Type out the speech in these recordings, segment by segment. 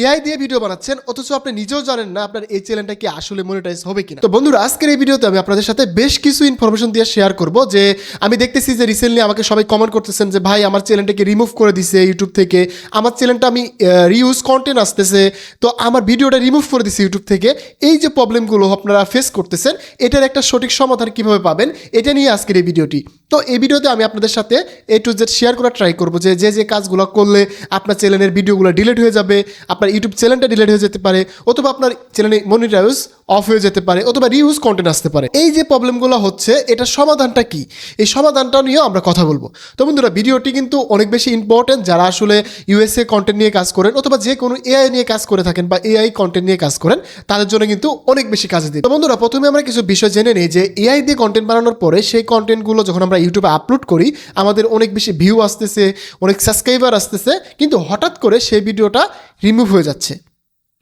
AI দিয়ে video বানাচ্ছেন, অথচ আপনি নিজেও জানেন না আপনার এই চ্যানেলটা কি আসলে মনিটাইজ হবে কিনা। তো বন্ধুরা, আজকের এই ভিডিওতে আমি আপনাদের সাথে বেশ কিছু ইনফরমেশন দিয়ে শেয়ার করব যে আমি দেখতেছি যে রিসেন্টলি আমাকে সবাই কমেন্ট করতেছেন যে, ভাই, আমার চ্যানেলটাকে রিমুভ করে দিছে ইউটিউব থেকে? আমার চ্যানেলটা আমি রিউজ কন্টেন্ট আসতেছে। তো আমার ভিডিওটা রিমুভ করে দিছে ইউটিউব থেকে। এই যে প্রবলেমগুলো আপনারা ফেস করতেছেন, এটার একটা সঠিক সমাধান কীভাবে পাবেন, এটা নিয়ে আজকের এই ভিডিওটি। তো এই ভিডিওতে আমি আপনাদের সাথে এ টু জেড শেয়ার করার ট্রাই করব যে যে যে কাজগুলো করলে আপনার চ্যানেলের ভিডিওগুলো ডিলিট হয়ে যাবে আপনার ইউটিউব চ্যানেলটা ডিলিট হয়ে যেতে পারে, অথবা আপনার চ্যানেলে মনিটাইজ অফ হয়ে যেতে পারে, অথবা রিউজ কন্টেন্ট আসতে পারে। এই যে প্রবলেমগুলো হচ্ছে, এটার সমাধানটা কি? এই সমাধানটা নিয়েও আমরা কথা বলব। তো বন্ধুরা, ভিডিওটি কিন্তু অনেক বেশি ইম্পর্টেন্ট যারা আসলে ইউএসএ কন্টেন্ট নিয়ে কাজ করেন, অথবা যে কোনো এআই নিয়ে কাজ করে থাকেন বা এআই কন্টেন্ট নিয়ে কাজ করেন, তাদের জন্য কিন্তু অনেক বেশি কাজে দিই তো বন্ধুরা, প্রথমে আমরা কিছু বিষয় জেনে নিই যে এআই দিয়ে কন্টেন্ট বানানোর পরে সেই কন্টেন্টগুলো যখন আমরা ইউটিউবে আপলোড করি, আমাদের অনেক বেশি ভিউ আসতেছে, অনেক সাবস্ক্রাইবার আসতেছে, কিন্তু হঠাৎ করে সেই ভিডিওটা রিমুভ হয়ে যাচ্ছে।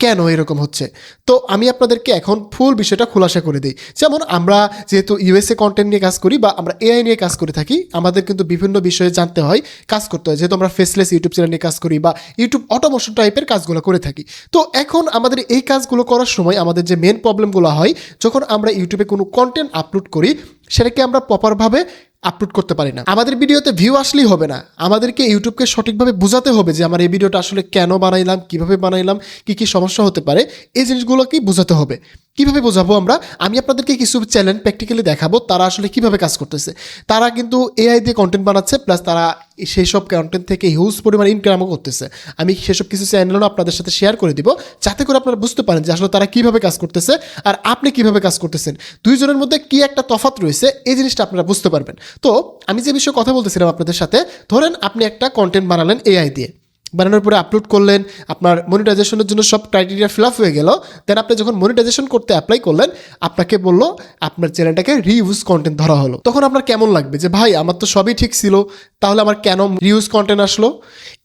কেন এরকম হচ্ছে? তো আমি আপনাদেরকে এখন ফুল বিষয়টা খোলাসা করে দিই। যেমন আমরা যেহেতু ইউএসএ কন্টেন্ট নিয়ে কাজ করি বা আমরা এআই নিয়ে কাজ করে থাকি, আমাদের কিন্তু বিভিন্ন বিষয়ে জানতে হয়, কাজ করতে হয়। যেহেতু আমরা ফেসলেস ইউটিউব চ্যানেল নিয়ে কাজ করি বা ইউটিউব অটোমোশন টাইপের কাজগুলো করে থাকি। তো এখন আমাদের এই কাজগুলো করার সময় আমাদের যে মেন প্রবলেমগুলো হয়, যখন আমরা ইউটিউবে কোনো কন্টেন্ট আপলোড করি, সেটাকে আমরা প্রপারভাবে আপলোড করতে পারি না। আমাদের ভিডিওতে ভিউ আসলেই হবে না। আমাদেরকে ইউটিউবকে সঠিকভাবে বোঝাতে হবে যে আমার এই ভিডিওটা আসলে কেন বানাইলাম, কীভাবে বানাইলাম, কি কি সমস্যা হতে পারে। এই জিনিসগুলোকেই বোঝাতে হবে। কীভাবে বোঝাবো আমরা? আমি আপনাদেরকে কিছু চ্যানেল প্র্যাকটিক্যালি দেখাবো, তারা আসলে কীভাবে কাজ করতেছে। তারা কিন্তু এআই দিয়ে কন্টেন্ট বানাচ্ছে প্লাস তারা সেই সব কন্টেন্ট থেকে হিউজ পরিমাণ ইনকামও করতেছে। আমি সেসব কিছু চ্যানেলও আপনাদের সাথে শেয়ার করে দিব, যাতে করে আপনারা বুঝতে পারেন যে আসলে তারা কীভাবে কাজ করতেছে আর আপনি কীভাবে কাজ করতেছেন। দুইজনের মধ্যে কি একটা তফাৎ রয়েছে, এই জিনিসটা আপনারা বুঝতে পারবেন। তো, আমি যে বিষয়ে কথা বলতেছিলাম আপনাদের সাথে, ধরেন আপনি একটা কন্টেন্ট বানালেন এআই দিয়ে। বানানোর পরে আপলোড করলেন, আপনার মনিটাইজেশনের জন্য সব ক্রাইটেরিয়া ফিল আপ হয়ে গেল। দেন আপনি যখন মনিটাইজেশন করতে অ্যাপ্লাই করলেন, আপনাকে বলল আপনার চ্যানেলটাকে রিউজ কন্টেন্ট ধরা হলো। তখন আপনার কেমন লাগবে? যে ভাই, আমার তো সবই ঠিক ছিল, তাহলে আমার কেন রিউজ কন্টেন্ট আসলো?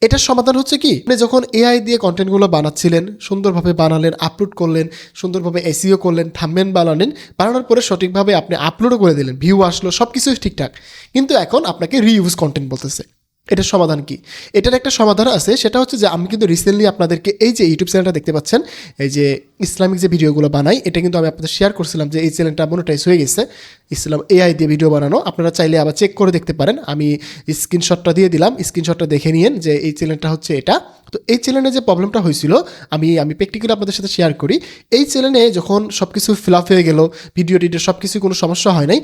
এটার সমাধান হচ্ছে কি? আপনি যখন এআই দিয়ে কন্টেন্টগুলো বানাচ্ছিলেন, সুন্দরভাবে বানালেন আপলোড করলেন, সুন্দরভাবে এসিও করলেন থামবেন বানালেন, বানানোর পরে সঠিকভাবে আপনি আপলোডও করে দিলেন ভিউ আসলো সব কিছুই ঠিকঠাক। কিন্তু এখন আপনাকে রিউজ কন্টেন্ট বলতেছে। এটার সমাধান কি? এটার একটা সমাধান আছে, সেটা হচ্ছে যে আমি কিন্তু রিসেন্টলি আপনাদেরকে এই যে ইউটিউব চ্যানেলটা দেখতে পাচ্ছেন, এই যে ইসলামিক যে ভিডিওগুলো বানাই, এটা কিন্তু আমি আপনাদের শেয়ার করছিলাম যে এই চ্যানেলটা মনোটাইজ হয়ে গেছে। ইসলাম এআই দিয়ে ভিডিও বানানো। আপনারা চাইলে আবার চেক করে দেখতে পারেন। আমি স্ক্রিনশটটা দিয়ে দিলাম। স্ক্রিনশটটা দেখে নিন যে এই চ্যানেলটা হচ্ছে এটা। তো এই চ্যানেলে যে প্রবলেমটা হয়েছিল, আমি আমি প্র্যাকটিক্যালি আপনাদের সাথে শেয়ার করি। এই চ্যানেলে যখন সব কিছু ফিল আপ হয়ে গেল ভিডিও টিডিও সব কিছু কোনো সমস্যা হয় নাই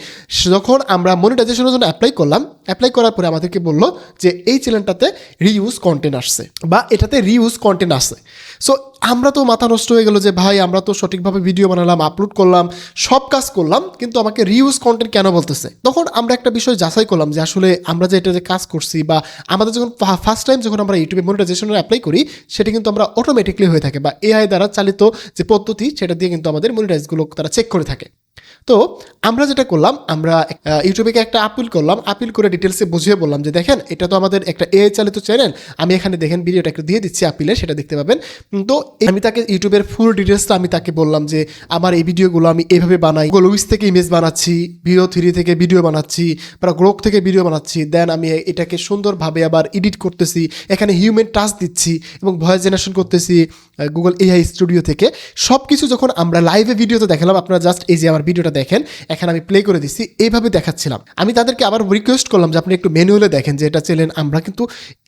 যখন আমরা মনিটাইজেশনের জন্য অ্যাপ্লাই করলাম অ্যাপ্লাই করার পরে আমাদেরকে বলল যে এই চ্যানেলটাতে রিউজ কন্টেন্ট আসছে বা এটাতে রিউজ কন্টেন্ট আসে সো আমরা তো মাথা নষ্ট হয়ে গেল যে, ভাই, আমরা তো সঠিকভাবে ভিডিও বানালাম আপলোড করলাম, সব কাজ করলাম, কিন্তু আমাকে রিউজ কন্টেন্ট কেন বলতেছে? তখন আমরা একটা বিষয় যাচাই করলাম যে, আসলে আমরা যে এটা যে কাজ করছি বা আমাদের যখন ফার্স্ট টাইম যখন আমরা ইউটিউবে মনিটাইজেশনের অ্যাপ্লাই করি, সেটা কিন্তু আমরা অটোমেটিকলি হয়ে থাকে বা এআই দ্বারা চালিত যে পদ্ধতি, সেটা দিয়ে কিন্তু আমাদের মনিটাইজগুলো তারা চেক করে থাকে। তো আমরা যেটা করলাম, আমরা ইউটিউবে একটা আপিল করলাম। আপিল করে ডিটেলসে বুঝিয়ে বললাম যে, দেখেন, এটা তো আমাদের একটা এআই চালিত চ্যানেল আমি এখানে দেখেন ভিডিওটা একটু দিয়ে দিচ্ছি আপিলে সেটা দেখতে পাবেন। তো আমি তাকে ইউটিউবের ফুল ডিটেলসটা আমি তাকে বললাম যে, আমার এই ভিডিওগুলো আমি এইভাবে বানাই। গোলুইস থেকে ইমেজ বানাচ্ছি ভিও থ্রি থেকে ভিডিও বানাচ্ছি বা গ্রোক থেকে ভিডিও বানাচ্ছি। দেন আমি এটাকে সুন্দরভাবে আবার এডিট করতেছি। এখানে হিউম্যান টাচ দিচ্ছি এবং ভয়েস জেনারেশন করতেছি গুগল এআই স্টুডিও থেকে। সব কিছু যখন আমরা লাইভে ভিডিওতে দেখালাম, আপনারা জাস্ট এই যে আমার ভিডিওটা দেখেন, এখানে আমি প্লে করে দিচ্ছি এইভাবে দেখাচ্ছিলাম। আমি তাদেরকে আবার রিকোয়েস্ট করলাম যে আপনি একটু ম্যানুয়ালে দেখেন যে এটা চ্যানেল আমরা কিন্তু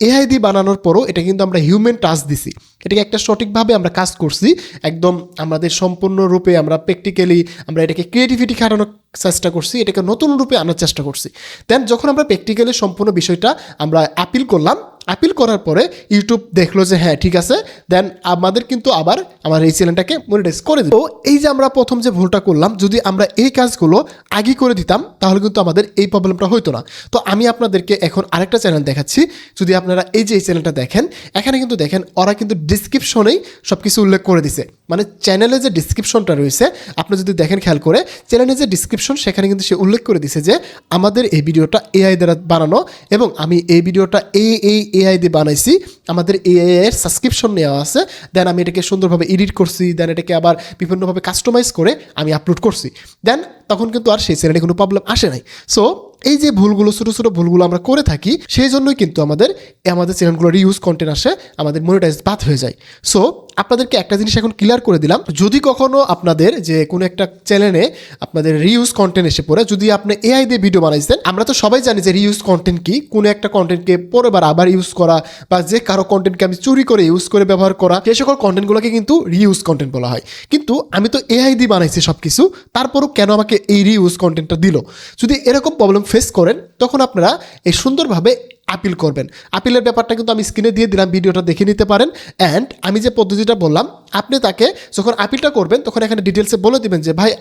এআই দিয়ে বানানোর পরও এটা কিন্তু আমরা হিউম্যান টাচ দিছি। এটাকে একটা সঠিকভাবে আমরা কাজ করছি, একদম আমাদের সম্পূর্ণরূপে আমরা প্র্যাকটিক্যালি আমরা এটাকে ক্রিয়েটিভিটি খাটানোর চেষ্টা করছি, এটাকে নতুন রূপে আনার চেষ্টা করছি। দেন যখন আমরা প্র্যাকটিক্যালি সম্পূর্ণ বিষয়টা আমরা আপিল করলাম আপিল করার পরে ইউটিউব দেখল যে হ্যাঁ ঠিক আছে। দেন আমাদের কিন্তু আবার আমার এই চ্যানেলটাকে মনিটাইজ করে দিল। এই যে আমরা প্রথম যে ভুলটা করলাম, যদি আমরা এই কাজগুলো আগে করে দিতাম, তাহলে কিন্তু আমাদের এই প্রবলেমটা হতো না। তো আমি আপনাদেরকে এখন আরেকটা চ্যানেল দেখাচ্ছি। যদি আপনারা এই যে এই চ্যানেলটা দেখেন, এখানে কিন্তু দেখেন, ওরা কিন্তু ডিসক্রিপশনেই সব কিছু উল্লেখ করে দিছে। মানে চ্যানেলে যে ডিসক্রিপশনটা রয়েছে, আপনি যদি দেখেন খেয়াল করে চ্যানেলে যে ডিসক্রিপশন সেখানে কিন্তু সে উল্লেখ করে দিছে যে, আমাদের এই ভিডিওটা এআই দ্বারা বানানো এবং আমি এই ভিডিওটা এই এই এআই দিয়ে বানাইছি। আমাদের এআই এর সাবস্ক্রিপশন নেওয়া আছে। দেন আমি এটাকে সুন্দরভাবে এডিট করছি। দেন এটাকে আবার বিভিন্নভাবে কাস্টমাইজ করে আমি আপলোড করছি। দেন তখন কিন্তু আর সেই চ্যানেলে কোনো প্রবলেম আসে নাই। সো এই যে ভুলগুলো, ছোটো ছোটো ভুলগুলো আমরা করে থাকি, সেই জন্যই কিন্তু আমাদের আমাদের চ্যানেলগুলো রিউজ কন্টেন্ট আসে, আমাদের মনিটাইজ বাদ হয়ে যায়। সো আপনাদেরকে একটা জিনিস এখন ক্লিয়ার করে দিলাম। যদি কখনো আপনাদের যে কোনো একটা চ্যানেলে আপনাদের রিউজ কন্টেন্ট এসে পড়ে, যদি আপনি এআই দিয়ে ভিডিও বানাইছেন, আমরা তো সবাই জানি যে রিউজ কন্টেন্ট কি, কোনো একটা কন্টেন্টকে পরেবার আবার ইউজ করা বা যে কারও কন্টেন্টকে আমি চুরি করে ইউজ করে ব্যবহার করা সেই সকল কন্টেন্টগুলোকে কিন্তু রিউজ কন্টেন্ট বলা হয়। কিন্তু আমি তো এআই দিয়ে বানাইছি সব কিছু তারপরও কেন আমাকে এই রিউজ কন্টেন্টটা দিল? যদি এরকম প্রবলেম ফেস করেন, তখন আপনারা এই সুন্দরভাবে আপিল করবেন। আপিলের ব্যাপারটা কিন্তু আমি স্ক্রিনে দিয়ে দিলাম, ভিডিওটা দেখে নিতে পারেন। অ্যান্ড আমি যে পদ্ধতিটা বললাম, আপনি তাকে যখন আপিলটা করবেন, তখন এখানে ডিটেলসে বলে দিবেন যে, ভাই,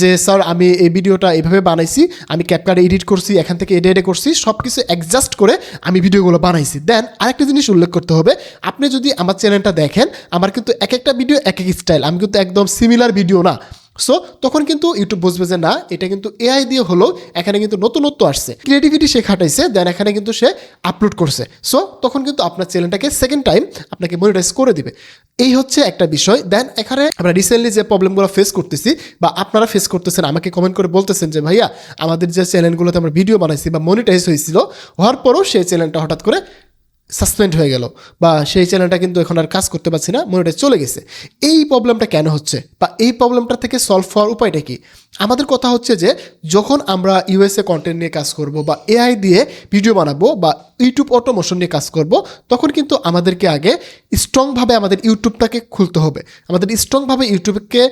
যে স্যার আমি এই ভিডিওটা এইভাবে বানাইছি, আমি ক্যাপকার্ডে এডিট করছি, এখান থেকে এডে এডে করছি সব কিছু অ্যাডজাস্ট করে আমি ভিডিওগুলো বানাইছি। দেন আরেকটা জিনিস উল্লেখ করতে হবে, আপনি যদি আমার চ্যানেলটা দেখেন, আমার কিন্তু এক একটা ভিডিও এক এক স্টাইল আমি কিন্তু একদম সিমিলার ভিডিও না। সো তখন কিন্তু ইউটিউব বুঝবে যে না, এটা কিন্তু এআই দিয়ে হলো, এখানে কিন্তু নতুনত্ব আসছে। ক্রিয়েটিভিটি সে খাটাইছে দেন এখানে কিন্তু সে আপলোড করছে। সো তখন কিন্তু আপনার চ্যানেলটাকে সেকেন্ড টাইম আপনাকে মনিটাইজ করে দিবে। এই হচ্ছে একটা বিষয়। দেন এখানে আমরা রিসেন্টলি যে প্রবলেমগুলো ফেস করতেছি, বা আপনারা ফেস করতেছেন, আমাকে কমেন্ট করে বলতেছেন যে, ভাইয়া, আমাদের যে চ্যানেলগুলোতে আমরা ভিডিও বানাইছি বা মনিটাইজ হয়েছিল, হওয়ার পরও সেই চ্যানেলটা হঠাৎ করে সাসপেন্ড হয়ে গেল। বা সেই চ্যানেলটা কিন্তু এখন আর কাজ করতে পারছি না মনিটাইজ চলে গেছে। এই প্রবলেমটা কেন হচ্ছে? বা এই প্রবলেমটা থেকে সলভ হওয়ার উপায়টা কি? আমাদের কথা হচ্ছে যে, যখন আমরা ইউএসএ কন্টেন্ট নিয়ে কাজ করব বা এআই দিয়ে ভিডিও বানাবো বা ইউটিউব অটোমোশন নিয়ে কাজ করব, তখন কিন্তু আমাদেরকে আগে স্ট্রংভাবে আমাদের ইউটিউবটাকে খুলতে হবে। আমাদের স্ট্রংভাবে ইউটিউবকে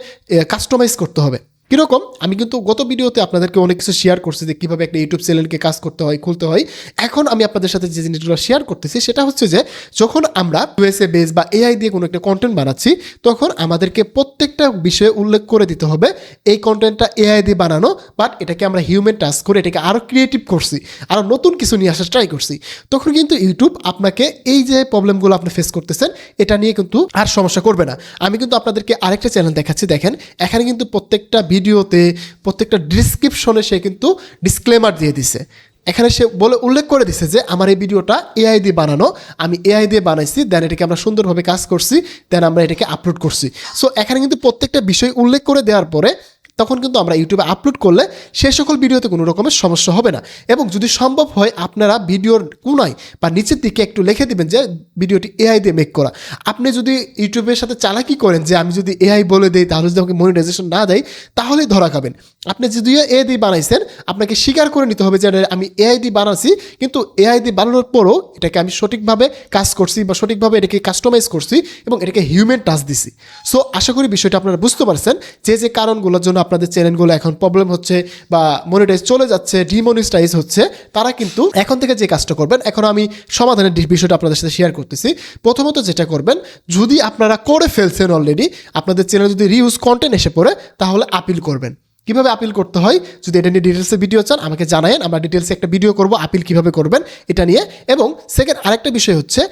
কাস্টমাইজ করতে হবে। কীরকম? আমি কিন্তু গত ভিডিওতে আপনাদেরকে অনেক কিছু শেয়ার করছি যে কীভাবে একটা ইউটিউব চ্যানেলকে কাজ করতে হয়, খুলতে হয়। এখন আমি আপনাদের সাথে যে জিনিসগুলো শেয়ার করতেছি, সেটা হচ্ছে যে যখন আমরা ইউএসএ বেস বা এআই দিয়ে কোনো একটা কন্টেন্ট বানাচ্ছি, তখন আমাদেরকে প্রত্যেকটা বিষয়ে উল্লেখ করে দিতে হবে, এই কন্টেন্টটা এআই দিয়ে বানানো বাট এটাকে আমরা হিউম্যান টাচ করে এটাকে আরও ক্রিয়েটিভ করছি আরও নতুন কিছু নিয়ে আসার ট্রাই করছি। তখন কিন্তু ইউটিউব আপনাকে এই যে প্রবলেমগুলো আপনি ফেস করতেছেন, এটা নিয়ে কিন্তু আর সমস্যা করবে না। আমি কিন্তু আপনাদেরকে আরেকটা চ্যানেল দেখাচ্ছি, দেখেন। এখানে কিন্তু প্রত্যেকটা ভিডিওতে প্রত্যেকটা ডিসক্রিপশনে সে কিন্তু ডিসক্লেমার দিয়ে দিছে। এখানে সে বলে, উল্লেখ করে দিছে যে, আমার এই ভিডিওটা এআই দিয়ে বানানো। আমি এআই দিয়ে বানাইছি দেন এটাকে আমরা সুন্দরভাবে কাজ করছি দেন আমরা এটাকে আপলোড করছি। সো এখানে কিন্তু প্রত্যেকটা বিষয় উল্লেখ করে দেওয়ার পরে তখন কিন্তু আমরা ইউটিউবে আপলোড করলে সে সকল ভিডিওতে কোনো রকমের সমস্যা হবে না। এবং যদি সম্ভব হয় আপনারা ভিডিওর কোনায় বা নিচের দিকে একটু লিখে দিবেন যে ভিডিওটি এআই দিয়ে মেক করা। আপনি যদি ইউটিউবের সাথে চালাকি করেন যে আমি যদি এআই বলে দেই তাহলে যদি আমাকে মনিটাইজেশন না দেয় তাহলেই ধরা খাবেন। আপনি যদিও এআই দিয়ে বানাইছেন, আপনাকে স্বীকার করে নিতে হবে যে আমি এআই দিয়ে বানাচ্ছি কিন্তু এআই দিয়ে বানানোর পরও এটাকে আমি সঠিকভাবে কাজ করছি বা সঠিকভাবে এটাকে কাস্টমাইজ করছি এবং এটাকে হিউম্যান টাচ দিছি। সো আশা করি বিষয়টা আপনারা বুঝতে পারছেন যে যে কারণগুলোর জন্য আপনাদের চ্যানেলগুলো এখন প্রবলেম হচ্ছে বা মনিটাইজ চলে যাচ্ছে ডিমনিটাইজ হচ্ছে, তারা কিন্তু এখন থেকে যে কাজটা করবেন, এখন আমি সমাধানের বিষয়টা আপনাদের সাথে শেয়ার করতেছি। প্রথমত যেটা করবেন, যদি আপনারা করে ফেলছেন অলরেডি আপনাদের চ্যানেল যদি রিউজ কন্টেন্ট এসে পড়ে, তাহলে আপিল করবেন। কীভাবে আপিল করতে হয়, যদি এটা নিয়ে ডিটেলসে ভিডিও চান, আমাকে জানায়েন, আমরা ডিটেলসে একটা ভিডিও করব আপিল কীভাবে করবেন, এটা নিয়ে। এবং সেকেন্ড আরেকটা বিষয় হচ্ছে,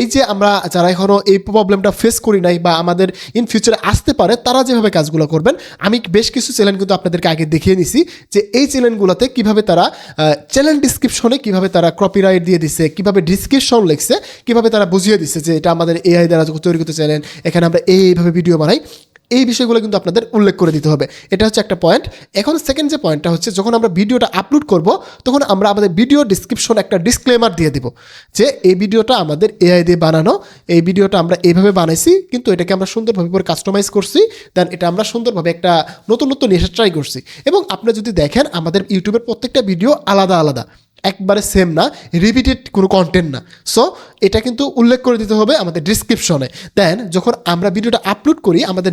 এই যে আমরা যারা এখনও এই প্রবলেমটা ফেস করি নাই বা আমাদের ইন ফিউচারে আসতে পারে, তারা যেভাবে কাজগুলো করবেন, আমি বেশ কিছু চ্যানেল কিন্তু আপনাদেরকে আগে দেখিয়ে নিছি, যে এই চ্যানেলগুলোতে কীভাবে তারা চ্যানেল ডিসক্রিপশনে কীভাবে তারা কপিরাইট দিয়ে দিছে, কীভাবে ডিসক্রিপশন লিখছে, কীভাবে তারা বুঝিয়ে দিচ্ছে যে এটা আমাদের এআই দ্বারা তৈরি করতে চ্যানেল এখানে আমরা এইভাবে ভিডিও বানাই। এই বিষয়গুলো কিন্তু আপনাদের উল্লেখ করে দিতে হবে। এটা হচ্ছে একটা পয়েন্ট এখন সেকেন্ড যে পয়েন্টটা হচ্ছে, যখন আমরা ভিডিওটা আপলোড করব, তখন আমরা আমাদের ভিডিও ডিসক্রিপশন একটা ডিসক্লেমার দিয়ে দিব যে এই ভিডিওটা আমাদের এআই দিয়ে বানানো, এই ভিডিওটা আমরা এইভাবে বানাইছি, কিন্তু এটাকে আমরা সুন্দরভাবে করে কাস্টমাইজ করছি দেন এটা আমরা সুন্দরভাবে একটা নতুন নতুন এসে ট্রাই করছি। এবং আপনি যদি দেখেন, আমাদের ইউটিউবের প্রত্যেকটা ভিডিও আলাদা আলাদা। একবারে সেম না রিপিটেড কোনো কন্টেন্ট না। সো এটা কিন্তু উল্লেখ করে দিতে হবে আমাদের ডিসক্রিপশনে দেন যখন আমরা ভিডিওটা আপলোড করি, আমাদের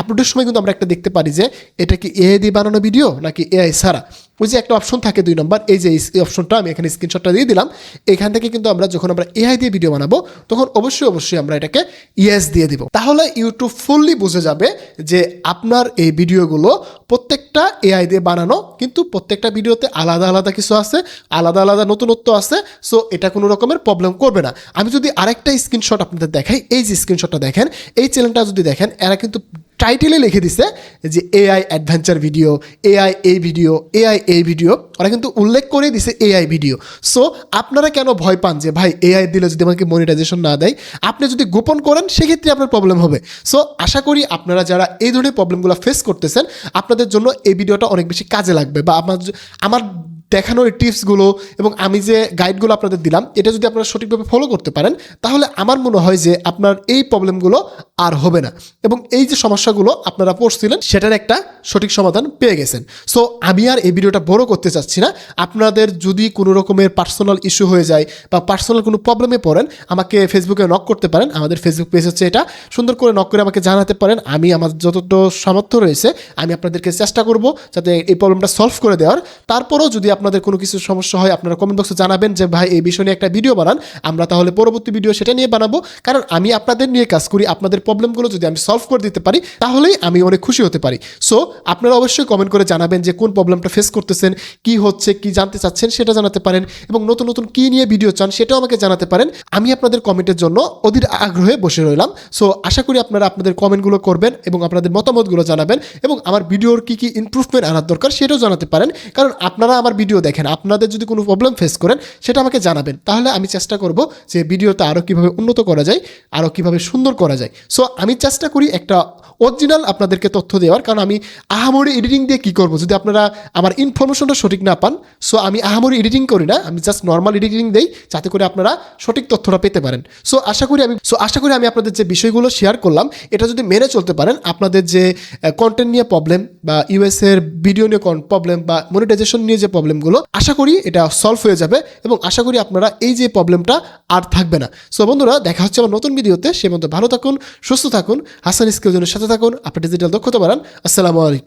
আপলোডের সময় কিন্তু আমরা একটা দেখতে পারি যে, এটা কি এআই দিয়ে বানানো ভিডিও নাকি এআই ছাড়া? ওই যে একটা অপশন থাকে দুই নম্বর, এই যে এই অপশনটা আমি এখানে স্ক্রিনশটটা দিয়ে দিলাম। এখান থেকে কিন্তু আমরা যখন আমরা এআই দিয়ে ভিডিও বানাবো, তখন অবশ্যই অবশ্যই আমরা এটাকে ইয়েস দিয়ে দিব। তাহলে ইউটিউব ফুললি বুঝে যাবে যে আপনার এই ভিডিওগুলো প্রত্যেকটা এআই দিয়ে বানানো, কিন্তু প্রত্যেকটা ভিডিওতে আলাদা আলাদা কিছু আছে, আলাদা আলাদা নতুনত্ব আছে সো এটা কোনো রকমের প্রবলেম করবে না। আমি যদি আরেকটা স্ক্রিনশট আপনাদের দেখাই, এই যে স্ক্রিনশটটা দেখেন, এই চ্যানেলটা যদি দেখেন, এরা কিন্তু টাইটেলে লিখে দিছে যে এআই অ্যাডভেঞ্চার ভিডিও এআই এই ভিডিও এআই এই ভিডিও ওরা কিন্তু উল্লেখ করে দিছে এআই ভিডিও সো আপনারা কেন ভয় পান যে, ভাই এআই দিলে যদি আমাকে মনিটাইজেশন না দেয়? আপনি যদি গোপন করেন, সেক্ষেত্রে আপনার প্রবলেম হবে। সো আশা করি আপনারা যারা এই ধরনের প্রবলেমগুলো ফেস করতেছেন, আপনাদের জন্য এই ভিডিওটা অনেক বেশি কাজে লাগবে বা আমার আমার দেখানো টিপসগুলো এবং আমি যে গাইডগুলো আপনাদের দিলাম, এটা যদি আপনারা সঠিকভাবে ফলো করতে পারেন, তাহলে আমার মনে হয় যে আপনার এই প্রবলেমগুলো আর হবে না। এবং এই যে সমস্যাগুলো আপনারা পড়ছিলেন, সেটার একটা সঠিক সমাধান পেয়ে গেছেন। সো আমি আর এই ভিডিওটা বড় করতে চাচ্ছি না। আপনাদের যদি কোনো রকমের পার্সোনাল ইস্যু হয়ে যায় বা পার্সোনাল কোনো প্রবলেমে পড়েন, আমাকে ফেসবুকে নক করতে পারেন। আমাদের ফেসবুক পেজ হচ্ছে এটা। সুন্দর করে নক করে আমাকে জানাতে পারেন। আমি, আমার যতটা সামর্থ্য রয়েছে, আমি আপনাদেরকে চেষ্টা করব যাতে এই প্রবলেমটা সলভ করে দেওয়ার। তারপরেও যদি আপনাদের কোনো কিছু সমস্যা হয়, আপনারা কমেন্ট বক্সে জানাবেন যে, ভাই, এই বিষয় নিয়ে একটা ভিডিও বানান, আমরা তাহলে পরবর্তী ভিডিও সেটা নিয়ে বানাবো। কারণ আমি আপনাদের নিয়ে কাজ করি, আপনাদের প্রবলেমগুলো যদি আমি সলভ করে দিতে পারি, তাহলেই আমি অনেক খুশি হতে পারি। সো আপনারা অবশ্যই কমেন্ট করে জানাবেন যে, কোন প্রবলেমটা ফেস করতেছেন, কি হচ্ছে, কি জানতে চাচ্ছেন সেটা জানাতে পারেন এবং নতুন নতুন কি নিয়ে ভিডিও চান সেটাও আমাকে জানাতে পারেন। আমি আপনাদের কমেন্টের জন্য অধীর আগ্রহে বসে রইলাম। সো আশা করি আপনারা আপনাদের কমেন্টগুলো করবেন এবং আপনাদের মতামতগুলো জানাবেন এবং আমার ভিডিওর কি কি ইমপ্রুভমেন্ট আনার দরকার সেটাও জানাতে পারেন। কারণ আপনারা আমার ভিডিও দেখেন, আপনাদের যদি কোনো প্রবলেম ফেস করেন, সেটা আমাকে জানাবেন। তাহলে আমি চেষ্টা করব যে ভিডিওটা আরও কীভাবে উন্নত করা যায় আরও কীভাবে সুন্দর করা যায়। সো আমি চেষ্টা করি একটা অরিজিনাল আপনাদেরকে তথ্য দেওয়ার, কারণ আমি আহামরি এডিটিং দিয়ে কী করব? যদি আপনারা আমার ইনফরমেশনটা সঠিক না পান সো আমি আহামরি এডিটিং করি না, আমি জাস্ট নর্মাল এডিটিং দেই, যাতে করে আপনারা সঠিক তথ্যটা পেতে পারেন। সো আশা করি আমি সো আশা করি আমি আপনাদের যে বিষয়গুলো শেয়ার করলাম, এটা যদি মেনে চলতে পারেন, আপনাদের যে কন্টেন্ট নিয়ে প্রবলেম বা ইউএস এর ভিডিও নিয়ে প্রবলেম বা মনিটাইজেশন নিয়ে যে প্রবলেমগুলো আশা করি এটা সলভ হয়ে যাবে এবং আশা করি আপনারা এই যে প্রবলেমটা আর থাকবে না। সো বন্ধুরা, দেখা হচ্ছে আমার নতুন ভিডিওতে সে মতো ভালো থাকুন, সুস্থ থাকুন, হাসান স্কিলজনের সাথে থাকুন আপনার ডিজিটাল দক্ষতা বাড়ান। আসসালামু আলাইকুম।